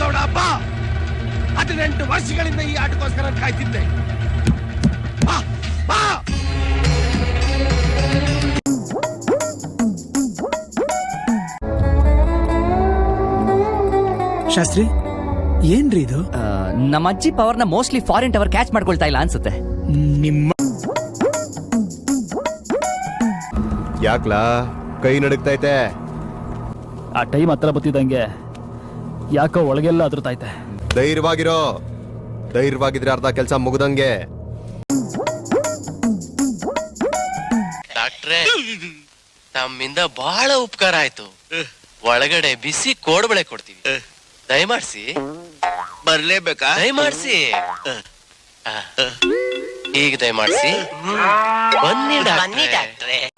ಗೌಡ ಅಪ್ಪ ಹದಿನೆಂಟು ವರ್ಷಗಳಿಂದ ಈ ಆಟಕ್ಕೋಸ್ಕರ ಕಾಯ್ತಿದ್ದೆ. ಶಾಸ್ತ್ರಿ ಏನ್ರಿ ಇದು? ಆ, ನಮ್ಮ ಅಜ್ಜಿ ಪವರ್ನ ಮೋಸ್ಟ್ಲಿ ಫಾರಿನ್ ಟವರ್ ಕ್ಯಾಚ್ ಮಾಡ್ಕೊಳ್ತಾ ಇಲ್ಲ ಅನ್ಸುತ್ತೆ. ನಿಮ್ಮ ಯಾಕ್ಲಾ? ಕೈ ನಡುಗ್ತೈತೆ ಆ ಟೈಮ್ ಹತ್ರ ಬತ್ತಿದಂಗೆ ಯಾಕೋ ಒಳಗೆಲ್ಲ ಅದ್ರತಾಯ್ತೆ. ಧೈರ್ಯವಾಗಿರೋ. ಧೈರ್ಯವಾಗಿದ್ರೆ ಅರ್ಧ ಕೆಲಸ ಮುಗ್ದಂಗೆ. ಡಾಕ್ಟ್ರೇ ನಮ್ಮಿಂದ ಬಹಳ ಉಪಕಾರ ಆಯ್ತು. ಒಳಗಡೆ ಬಿಸಿ ಕೋಡ್ಬಳೆ ಕೊಡ್ತೀವಿ. ದಯಮಾಡ್ಸಿ. ಬರ್ಲೇಬೇಕಾ? ದಯಮಾಡ್ಸಿ. ಆ. ಈಗ ದಯಮಾಡ್ಸಿ. ಬನ್ನಿ ಡಾಕ್ಟ್ರೇ.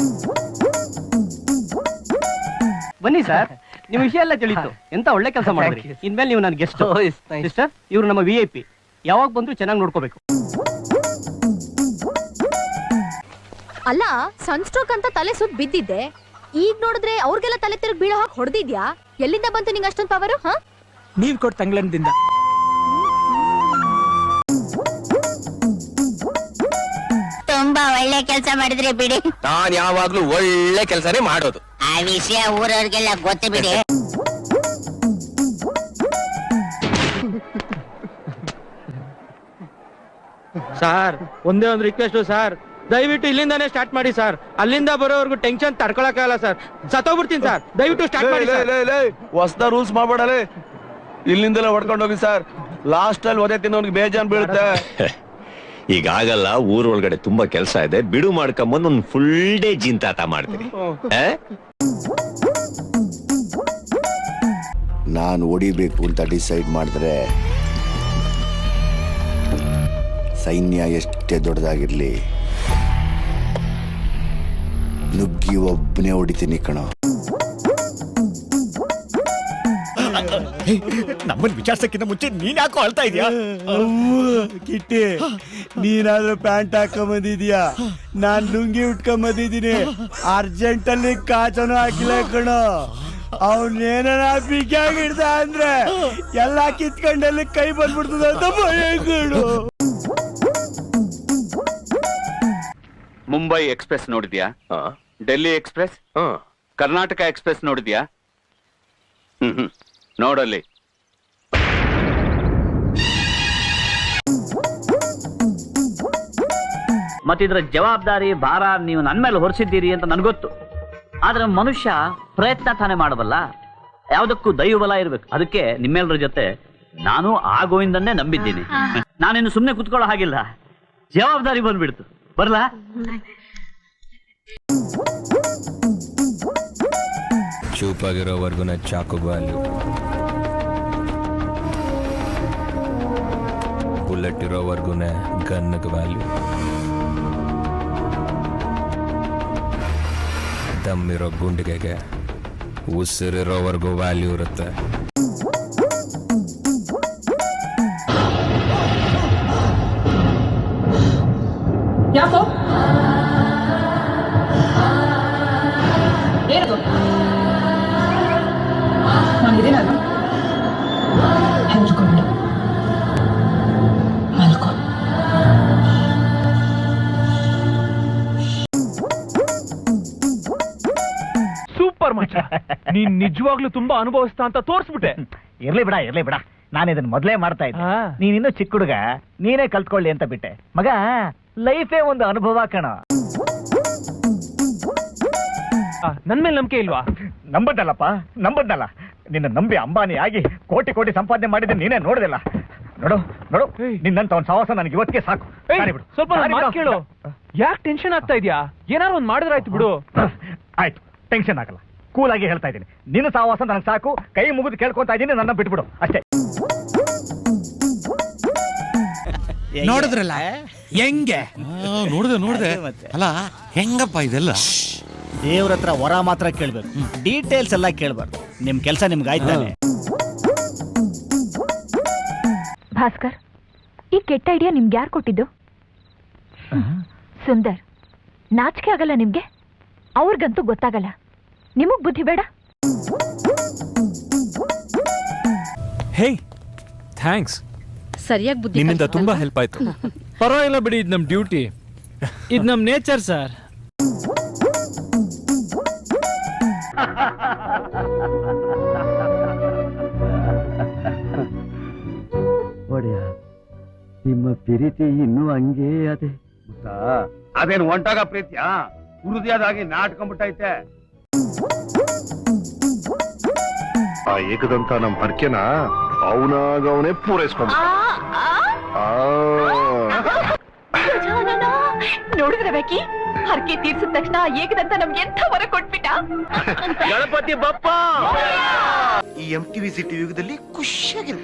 ಬನ್ನಿ ಸರ್. ನಿಮ್ ವಿಷಯ ಎಲ್ಲ ತಿಳಿತು. ಎಂತ ಒಳ್ಳೆ ಕೆಲಸ ಮಾಡಿದ್ರಿ. ಇನ್ಮೇಲೆ ನೀವು ನನ್ನ ಗೆಸ್ಟ್ ಸಿಸ್ಟರ್ ಇವ್ರು ನಮ್ಮ ವಿ ಐ ಪಿ ಯಾವಾಗ ಬಂದ್ರು ಚೆನ್ನಾಗಿ ನೋಡ್ಕೋಬೇಕು. ಅಲ್ಲ ಸನ್ಸ್ಟ್ರೋಕ್ ಅಂತ ತಲೆ ಸುತ್ತ ಬಿದ್ದಿದ್ದೆ. ಈಗ ನೋಡಿದ್ರೆ ಅವ್ರಿಗೆಲ್ಲ ತಲೆ ತಿರುಗಿ ಬೀಳೋ ಹಾಗೆ ಹೊಡೆದಿದ್ಯಾ? ಎಲ್ಲಿಂದ ಬಂತು ನಿಂಗೆ ಅಷ್ಟೊಂದು ಪವರು ಹಾ? ನೀವ್ ಕೊಟ್ಟ ತಂಗ್ಲಂದಿಂದ ತುಂಬಾ ಒಳ್ಳೆ ಕೆಲಸ ಮಾಡಿದ್ರಿ ಬಿಡಿ. ನಾನ್ ಯಾವಾಗ್ಲೂ ಒಳ್ಳೆ ಕೆಲಸನೇ ಮಾಡೋದು. ಆ ವಿಷಯ ಊರವ್ರಿಗೆಲ್ಲ ಗೊತ್ತು ಬಿಡಿ. ಸರ್ ಒಂದೇ ಒಂದು ರಿಕ್ವೆಸ್ಟ್ ಸರ್. ದಯವಿಟ್ಟು ಇಲ್ಲಿಂದಾನೇ ಸ್ಟಾರ್ಟ್ ಮಾಡಿ ಸರ್. ಅಲ್ಲಿಂದ ಬರೋವರೆಗೂ ಟೆನ್ಷನ್ ತಡ್ಕೊಳಕ್ಕಾಗಲ್ಲ ಸರ್. ಸತ್ತೋಗ್ಬಿಡ್ತೀನಿ ಸರ್. ದಯವಿಟ್ಟು ಸ್ಟಾರ್ಟ್ ಮಾಡಿ ಸರ್. ಹೊಸದ ರೂಲ್ಸ್ ಮಾಡ್ಬೇಡಲೇ. ಇಲ್ಲಿಂದಲೇ ಹೊಡ್ಕೊಂಡು ಹೋಗಿ ಸರ್. ಲಾಸ್ಟ್ ಅಲ್ಲಿ ಒದೆ ತಿನ್ನೋನ್ಗೆ ಬೇಜಾನ್ ಬೀಳುತ್ತೆ. ಈಗ ಆಗಲ್ಲ ಊರ್ ಒಳಗಡೆ ತುಂಬಾ ಕೆಲಸ ಇದೆ. ಬಿಡು ಮಾಡ್ಕೊಂಬಂದ್ ಒಂದ್ ಫುಲ್ ಡೇ ಜಿಂತಾತ ಮಾಡ್ತೀನಿ. ಆ? ನಾನು ಹೊಡಿಬೇಕು ಅಂತ ಡಿಸೈಡ್ ಮಾಡಿದ್ರೆ ಸೈನ್ಯ ಎಷ್ಟೇ ದೊಡ್ಡದಾಗಿರ್ಲಿ ನುಗ್ಗಿ ಒಬ್ಬನೇ ಹೊಡಿತೀನಿ ಕಣೋ. ನಮ್ಮನ್ ವಿಚಾರಿಸಕ್ಕಿಂತ ಮುಂಚೆ ನೀನ್ ಯಾಕೋ ಅಳ್ತಾ ಇದೀಯಾ? ಕಿಟ್ಟಿ ನೀನಾದ್ರೂ ಪ್ಯಾಂಟ್ ಹಾಕೊಂಬಂದಿದ್ಯಾ? ನಾನ್ ಲುಂಗಿ ಉಟ್ಕೊಂಬಂದಿದ್ದೀನಿ. ಅರ್ಜೆಂಟ್ ಅಲ್ಲಿ ಕಾಚನು ಹಾಕಿಲ್ಲ ಕಣೋ. ಅವನೇನ ಬಿಗಿಯಾಗಿಡ್ದ ಅಂದ್ರೆ ಎಲ್ಲಾ ಕಿತ್ಕೊಂಡಲ್ಲಿ ಕೈ ಬಂದ್ಬಿಡ್ತದ ಅಂತ ಭಯ ಕಣೋ. ಮುಂಬೈ ಎಕ್ಸ್ಪ್ರೆಸ್ ನೋಡಿದ್ಯಾ? ಡೆಲ್ಲಿ ಎಕ್ಸ್ಪ್ರೆಸ್. ಕರ್ನಾಟಕ ಎಕ್ಸ್ಪ್ರೆಸ್ ನೋಡಿದ್ಯಾ? ಹ್ಮ್ ಹ್ಮ್. ನೋಡಲ್ಲಿ. ಮತ್ತಿದ್ರ ಜವಾಬ್ದಾರಿ ಭಾರ ನೀವು ನನ್ನ ಮೇಲೆ ಹೊರಿಸಿದ್ದೀರಿ ಅಂತ ನನ್ಗೊತ್ತು ಆದ್ರೆ ಮನುಷ್ಯ ಪ್ರಯತ್ನ ತಾನೇ ಮಾಡಬಲ್ಲ. ಯಾವುದಕ್ಕೂ ದೈವಬಲ ಇರ್ಬೇಕು. ಅದಕ್ಕೆ ನಿಮ್ಮೆಲ್ಲರ ಜೊತೆ ನಾನು ಆ ಗೋವಿಂದನ್ನೇ ನಂಬಿದ್ದೀನಿ ನಾನಿನ್ನು ಸುಮ್ಮನೆ ಕುತ್ಕೊಳ್ಳೋ ಹಾಗಿಲ್ಲ. ಜವಾಬ್ದಾರಿ ಬಂದ್ಬಿಡ್ತು. ಬರ್ಲಾ? ಚೂಪಾಗಿರೋವರೆಗೂ ಚಾಕು ವ್ಯಾಲ್ಯೂ ಬುಲೆಟ್ ಇರೋವರೆಗೂ ಗನ್ಗೆ ವ್ಯಾಲ್ಯೂ ದಮ್ಮಿರೋ ಗುಂಡಿಗೆಗೆ ಉಸಿರಿರೋವರೆಗೂ ವ್ಯಾಲ್ಯೂ ಇರುತ್ತೆ ಯಾಕೋ ಏನದು ಮಚ್ಚ. ನೀನ್ ನಿಜವಾಗ್ಲೂ ತುಂಬಾ ಅನುಭವಿಸ್ತಾ ಅಂತ ತೋರ್ಸ್ಬಿಟ್ಟೆ. ಇರ್ಲಿ ಬಿಡ ಇರ್ಲಿ ಬಿಡ. ನಾನು ಇದನ್ನ ಮೊದಲೇ ಮಾಡ್ತಾ ಇದ್ದೆ. ನೀನ್ ಇನ್ನೂ ಚಿಕ್ಕ ಹುಡುಗ ನೀನೇ ಕಲ್ತ್ಕೊಳ್ಳಿ ಅಂತ ಬಿಟ್ಟೆ. ಮಗ ಲೈಫೇ ಒಂದು ಅನುಭವ ಕಣ. ನನ್ ಮೇಲೆ ನಂಬಿಕೆ ಇಲ್ವಾ? ನಂಬದ್ದಲ್ಲಪ್ಪ ನಂಬದ್ನಲ್ಲ ನಿನ್ನ ನಂಬಿ ಅಂಬಾನಿ ಆಗಿ ಕೋಟಿ ಕೋಟಿ ಸಂಪಾದನೆ ಮಾಡಿದ್ರೆ ನೀನೇ ನೋಡಿದಿಲ್ಲ. ನೋಡು ನೋಡು. ನಿನ್ನಂತ ಒಂದು ಸಾಹಸ ನನಗೆ ಇವತ್ತಿಗೆ ಸಾಕು. ದಾರಿ ಬಿಡು. ಸ್ವಲ್ಪ ನನ್ ದಾರಿ ಮಾತ್ ಬಿಡು. ಕೇಳು. ಯಾಕೆ ಟೆನ್ಷನ್ ಆಗ್ತಾ ಇದ್ಯಾ? ಏನಾರು ಒಂದ್ ಮಾಡಿದ್ರಾಯ್ತು ಬಿಡು. ಆಯ್ತು ಟೆನ್ಷನ್ ಆಗಲ್ಲ. ಕೂಲ್ ಆಗಿ ಹೇಳ್ತಾ ಇದ್ದೀನಿ. ನಿನ್ನ ಸಹವಾಸ ನನಗೆ ಸಾಕು. ಕೈ ಮುಗಿದು ಕೇಳ್ಕೊತಾ ಇದ್ದೀನಿ ನನ್ನ ಬಿಟ್ಬಿಡು. ಅಷ್ಟೇ. ನೋಡಿದ್ರಲ್ಲ? ಹೆಂಗೆ? ನೋಡ್ದೆ ನೋಡ್ದೆ. ಅಲ್ಲ ಹೆಂಗಪ್ಪ ಇದೆಲ್ಲ? ದೇವ್ರ ಹತ್ರ ವರ ಮಾತ್ರ ಕೇಳ್ಬೇಕು. ಡೀಟೇಲ್ಸ್ ಎಲ್ಲ ಕೇಳ್ಬಾರ್ದು. ನಿಮ್ ಕೆಲಸ ನಿಮ್ಗೆ ಆಯ್ತಾನೆ ಭಾಸ್ಕರ್ ಈ ಕೆಟ್ಟ ಐಡಿಯಾ ನಿಮ್ಗೆ ಯಾರು ಕೊಟ್ಟಿದ್ದು? ಸುಂದರ್ ನಾಚಿಕೆ ಆಗಲ್ಲ ನಿಮ್ಗೆ? ಅವ್ರಿಗಂತೂ ಗೊತ್ತಾಗಲ್ಲ. ನಿಮಗ್ ಬುದ್ಧಿ ಬೇಡ? ಹೇ ಥ್ಯಾಂಕ್ಸ್ ಸರಿಯಾಗಿ ಬುದ್ಧಿ ನಿಮ್ಮಿಂದ ತುಂಬಾ ಹೆಲ್ಪ್ ಆಯ್ತು. ಪರವಾಗಿಲ್ಲ ಬಿಡಿ ಇದು ನಮ್ ಡ್ಯೂಟಿ ಇದು ನಮ್ ನೇಚರ್ ಸರ್ ಒಡೆಯ ನಿಮ್ಮ ಪ್ರೀತಿ ಇನ್ನೂ ಹಂಗೇ ಅದೇ. ಅದೇನು ಒಂಟಾಗ ಪ್ರೀತಿಯ? ಹುರುದಿಯಾದಾಗಿ ನಾಟ್ಕೊಂಡ್ಬಿಟ್ಟೈತೆ. ಆ ಏಕದಂತ ನಮ್ ಹರ್ಕೆನ ಅವನಾಗ ಅವನೇ ಪೂರೈಸ್ಕೊಂಡ ನೋಡಿದ್ರೆ ಬೇಕಿ ಹರ್ಕೆ ತೀರ್ಸಿದ ತಕ್ಷಣ ಏಕದಂತ ನಮ್ಗೆ ಎಂಥ ವರ ಕೊಟ್ಬಿಟ್ಟ? ಗಣಪತಿ ಬಪ್ಪ! ಈ ಎಂ ಟಿವಿ ಸಿಟಿ ಯುಗದಲ್ಲಿ ಖುಷಿಯಾಗಿರು